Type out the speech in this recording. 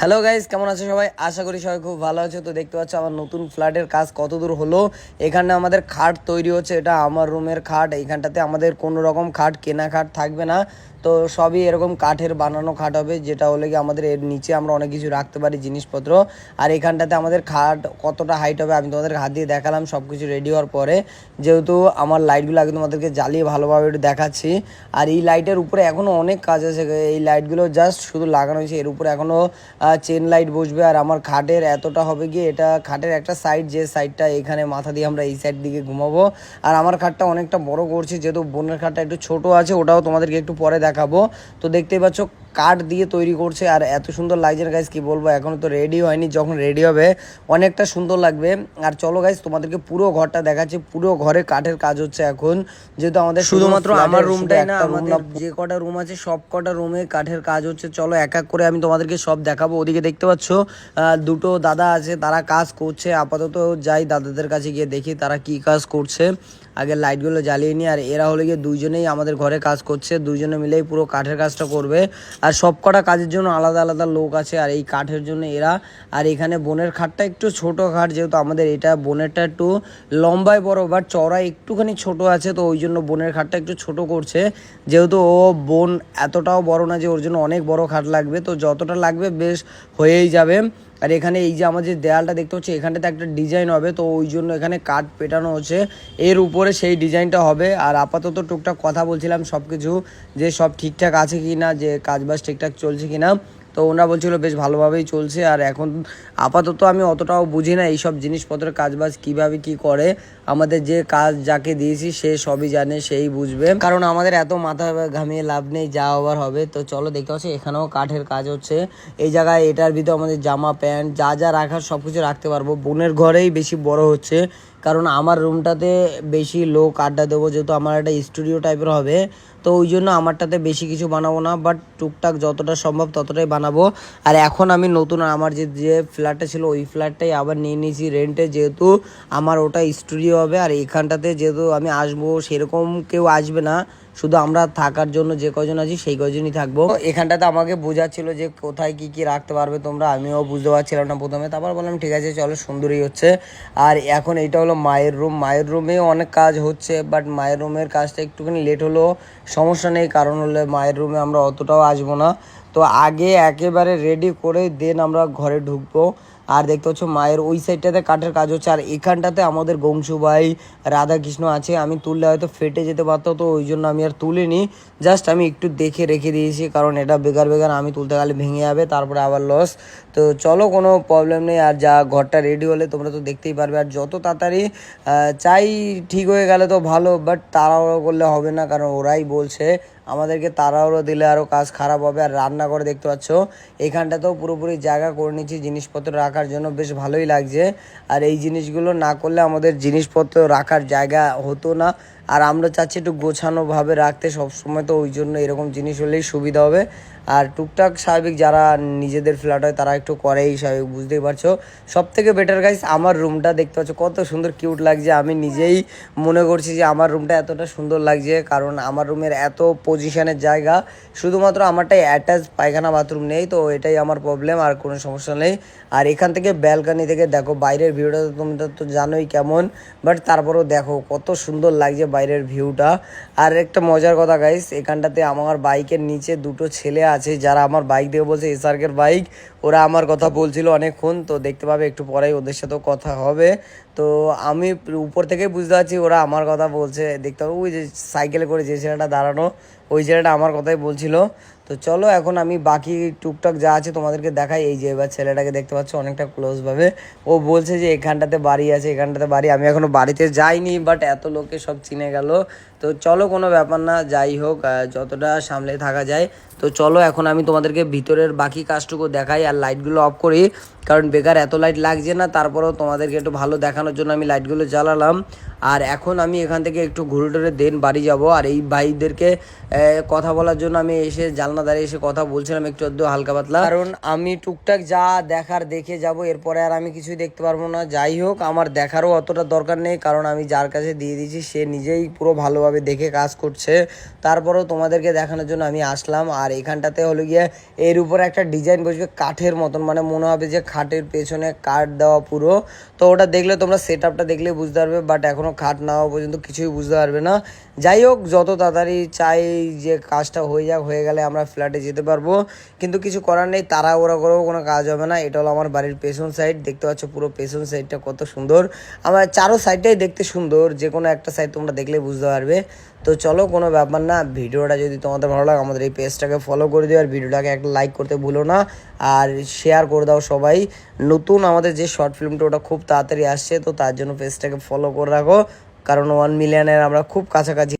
Hello guys কেমন আছো সবাই? আশা করি সবাই খুব ভালো আছো। তো দেখতে পাচ্ছ, আমার নতুন ফ্ল্যাটের কাজ কত দূর হলো। এখানে আমাদের খাট তৈরি হচ্ছে, এটা আমার রুমের খাট। এইখানটাতে আমাদের কোনো রকম খাট কেনা খাট থাকবে না। তো সবই এরকম কাঠের বানানো খাট হবে, যেটা হলে কি আমাদের এর নিচে আমরা অনেক কিছু রাখতে পারি জিনিসপত্র। আর এখানটাতে আমাদের খাট কতটা হাইট হবে আমি তোমাদের হাত দিয়ে দেখালাম সব কিছু রেডি হওয়ার পরে। যেহেতু আমার লাইটগুলো আগে তোমাদেরকে জ্বালিয়ে ভালোভাবে একটু দেখাচ্ছি। আর এই লাইটের উপরে এখনও অনেক কাজ আছে, এই লাইটগুলো জাস্ট শুধু লাগানো হয়েছে, এর উপরে এখনও চেন লাইট বসবে। আর আমার খাটের এতটা হবে গিয়ে, এটা খাটের একটা সাইড যে সাইডটা এখানে মাথা দিয়ে আমরা এই সাইড দিকে ঘুমাবো। আর আমার খাটটা অনেকটা বড় করছি, যেহেতু বোনের খাটটা একটু ছোট আছে, ওটাও তোমাদেরকে একটু পরে দেখাবো। তো দেখতেই পাচ্ছ কাঠ দিয়ে তৈরি করছে আর এত সুন্দর লাগছে না গাইজ কি বলব? এখনও তো রেডি হয়নি যখন রেডি হবে অনেকটা সুন্দর লাগবে। আর চলো গাইজ তোমাদেরকে পুরো ঘরটা দেখাচ্ছি। পুরো ঘরে কাঠের কাজ হচ্ছে এখন। যেহেতু আমাদের শুধুমাত্র আমার রুমটাই না আমাদের যে কটা রুম আছে সব কটা রুমে কাঠের কাজ হচ্ছে। চলো এক এক করে আমি তোমাদেরকে সব দেখাবো। ওদিকে দেখতে পাচ্ছ দুটো দাদা আছে তারা কাজ করছে। আপাতত যাই দাদাদের কাছে গিয়ে দেখি তারা কি কাজ করছে। আগে লাইটগুলো জ্বালিয়ে নিই। আর এরা হলে গিয়ে দুইজনেই আমাদের ঘরে কাজ করছে। দুইজনে মিলেই পুরো কাঠের কাজটা করবে। আর সব কটা কাজের জন্য আলাদা আলাদা লোক আছে আর এই কাঠের জন্য এরা। আর এখানে বোনের খাটটা একটু ছোট খাট, যেহেতু আমাদের এটা বোনেরটা একটু লম্বায় বড় বাট চড়া একটুখানি ছোট আছে, তো ওই জন্য বোনের খাটটা একটু ছোট করছে। যেহেতু ও বোন এতটাও বড় না যে ওর জন্য অনেক বড় খাট লাগবে, তো যতটা লাগবে বেশ হয়েই যাবে। আর এখানে এই যে আমাদের দেয়ালটা দেখতে হচ্ছে এখানটাতে একটা ডিজাইন হবে, তো ওই জন্য এখানে কাঠ পেটানো হচ্ছে। এর উপরে সেই ডিজাইনটা হবে। আর আপাতত টুকটাক কথা বলছিলাম সব কিছু যে সব ঠিকঠাক আছে কি না যে কাজবাজ ঠিকঠাক চলছে কি না তো ওনারা বলছিল, বেশ ভালোভাবেই চলছে। আর এখন আপাতত আমি অতটাও বুঝি না এইসব জিনিসপত্রের কাজবাজ কীভাবে কি করে। আমাদের যে কাজ যাকে দিয়েছি সে সবই জানে, সেই বুঝবে। কারণ আমাদের এত মাথা ঘামিয়ে লাভ নেই, যা হবার হবে। তো চলো দেখতে পাচ্ছি, এখানেও কাঠের কাজ হচ্ছে। এই জায়গায় এটার ভিতরে আমাদের জামা, প্যান্ট, যা যা রাখার সব কিছু রাখতে পারব। বোনের ঘরেই বেশি বড় হচ্ছে। কারণ আমার রুমটাতে বেশি লোক আড্ডা দেবো, যেহেতু আমার একটা স্টুডিও টাইপের হবে, তো ওই জন্য আমারটাতে বেশি কিছু বানাবো না বাট টুকটাক যতটা সম্ভব ততটাই বানাবো। আর এখন আমি নতুন আমার যে যে ফ্ল্যাটটা ছিল, ওই ফ্ল্যাটটাই আবার নিয়ে নিয়েছি রেন্টে যেহেতু আমার ওটা স্টুডিও হবে, আর এখানটাতে যেহেতু আমি আসব, সেরকম কেউ আসবে না। শুধু আমরা থাকার জন্য যে কজন আছি, সেই কজনই থাকব। এখানটাতে আমাকে বোঝাচ্ছিল যে কোথায় কি কি রাখতে পারবে তোমরা, আমিও বুঝতে পারছিলাম না প্রথমে। তারপর বললাম, ঠিক আছে, চলো, সুন্দরই হচ্ছে। আর এখন এইটা হলো মায়ের রুম। মায়ের রুমেও অনেক কাজ হচ্ছে বাট মায়ের রুমের কাজটা একটুখানি লেট হলো সমস্যা নেই, কারণ হলে মায়ের রুমে আমরা অতটাও আসব না। তো আগে একেবারে রেডি করে দেন আমরা ঘরে ঢুকবো। আর দেখতে পাচ্ছ মায়ের ওই সাইডটাতে কাঠের কাজ হচ্ছে, আর এখানটাতে আমাদের গংশু ভাই রাধাকৃষ্ণ আছে। আমি তুললে হয়তো ফেটে যেতে পারতো, তো ওই জন্য আমি আর তুলিনি। জাস্ট আমি একটু দেখে রেখে দিয়েছি, কারণ এটা বেকার বেকার, আমি তুলতে গেলে ভেঙে যাবে, তারপরে আবার লস তো চলো, কোনো প্রবলেম নেই, আর যা ঘরটা রেডি হলে তোমরা তো দেখতেই পারবে। আর যত তাড়াতাড়ি চাই ঠিক হয়ে গেলে তো ভালো বাট তাড়াহুড়ো করলে হবে না, কারণ ওরাই বলছে আমাদেরকে তাড়াহুড়ো দিলে আরও কাজ খারাপ হবে। আর রান্না করে দেখতে পাচ্ছ, এখানটাতেও পুরোপুরি জায়গা করে নিচ্ছি জিনিসপত্র রাখার জন্য বেশ ভালোই লাগছে। আর এই জিনিসগুলো না করলে আমাদের জিনিসপত্র রাখার জায়গা হতো না। আর আমরা চাচ্ছি একটু গোছানোভাবে রাখতে, সবসময় তো ওই জন্য এরকম জিনিস হলেই সুবিধা হবে। আর টুকটাক স্বাভাবিক যারা নিজেদের ফ্ল্যাট হয়, তারা একটু করেই স্বাভাবিক, বুঝতেই পারছ? সব থেকে বেটার গাইস আমার রুমটা দেখতে পাচ্ছ, কত সুন্দর কিউট লাগছে। আমি নিজেই মনে করছি যে আমার রুমটা এতটা সুন্দর লাগছে, কারণ আমার রুমের এত পজিশনের জায়গা, শুধুমাত্র আমারটাই অ্যাটাচ পায়খানা বাথরুম নেই, তো এটাই আমার প্রবলেম আর কোনো সমস্যা নেই। আর এখান থেকে ব্যালকানি থেকে দেখো, বাইরের ভিউটা তো তোমরা তো জানোই কেমন বাট তারপরেও দেখো, কত সুন্দর লাগছে বাইরের ভিউটা আর একটা মজার কথা গাইস এখানটাতে আমার বাইকের নিচে দুটো ছেলে আছে যারা আমার বাইক দেখে বলছে এসআরকের বাইক ওরা আমার কথা বলছিল অনেকক্ষণ, তো দেখতে পাবে একটু পরেই ওদের সাথেও কথা হবে। তো আমি উপর থেকেই বুঝতে পারছি ওরা আমার কথা বলছে। দেখতে পাবো, ওই যে সাইকেলে করে যে ছেলেটা দাঁড়ানো, ওই ছেলেটা আমার কথাই বলছিল। তো চলো এখন আমি বাকি টুকটাক যা আছে তোমাদেরকে দেখাই। এই যে এবার ছেলেটাকে দেখতে পাচ্ছ অনেকটা ক্লোজভাবে ও বলছে যে এখানটাতে বাড়ি আছে, এখানটাতে বাড়ি। আমি এখনও বাড়িতে যাইনি বাট এত লোকে সব চিনে গেল। তো চলো কোনো ব্যাপার না, যাই হোক যতটা সামলে থাকা যায়। তো চলো এখন আমি তোমাদেরকে ভিতরের বাকি কাজটুকু দেখাই। আর লাইটগুলো অফ করি। কারণ বেকার এত লাইট লাগছে না, তারপরেও তোমাদেরকে একটু ভালো দেখানোর জন্য আমি লাইটগুলো জ্বালালাম। আর এখন আমি এখান থেকে একটু ঘুরে টুরে দেন বাড়ি যাব। আর এই ভাইদেরকে কথা বলার জন্য আমি এসে জালনা দাঁড়িয়ে এসে কথা বলছিলাম একটু আধটু হালকা পাতলা। কারণ আমি টুকটাক যা দেখার দেখে যাব, এরপরে আর আমি কিছুই দেখতে পারব না। যাই হোক, আমার দেখারও অতটা দরকার নেই, কারণ আমি যার কাছে দিয়ে দিয়েছি, সে নিজেই পুরো ভালোভাবে দেখে কাজ করছে। তারপরেও তোমাদেরকে দেখানোর জন্য আমি আসলাম। আর এখানটাতে হলো গিয়ে, এর উপরে একটা ডিজাইন বসবে কাঠের মতন। মানে মনে হবে যে খাটের পেছনে কাঠ দেওয়া পুরো। তো ওটা দেখলে তোমরা সেট আপটা দেখলে বুঝতে পারবে বাট এখনও খাট না হওয়া পর্যন্ত কিছুই বুঝতে পারবে না। যাই হোক, যত তাড়াতাড়ি চাই যে কাজটা হয়ে যাক, হয়ে গেলে আমরা ফ্ল্যাটে যেতে পারব। কিন্তু কিছু করার নেই তারা ওরা করেও কোনো কাজ হবে না। এটা হলো আমার বাড়ির পেছন সাইড দেখতে পাচ্ছ পুরো পেছন সাইডটা কত সুন্দর। আমার চারো সাইডটাই দেখতে সুন্দর যে কোনো একটা সাইড তোমরা দেখলে বুঝতে পারবে। তো চলো, কোনো ব্যাপার না। ভিডিওটা যদি তোমাদের ভালো লাগে, আমাদের এই পেজটাকে ফলো করে দিও। আর ভিডিওটাকে একটা লাইক করতে ভুলো না। আর শেয়ার করে দাও সবাই। নতুন আমাদের যে শর্ট ফিল্মটা ওটা খুব তাড়াতাড়ি আসছে। তো তার জন্য পেজটাকে ফলো করে রাখো। কারণ ওয়ান মিলিয়নের আমরা খুব কাছাকাছি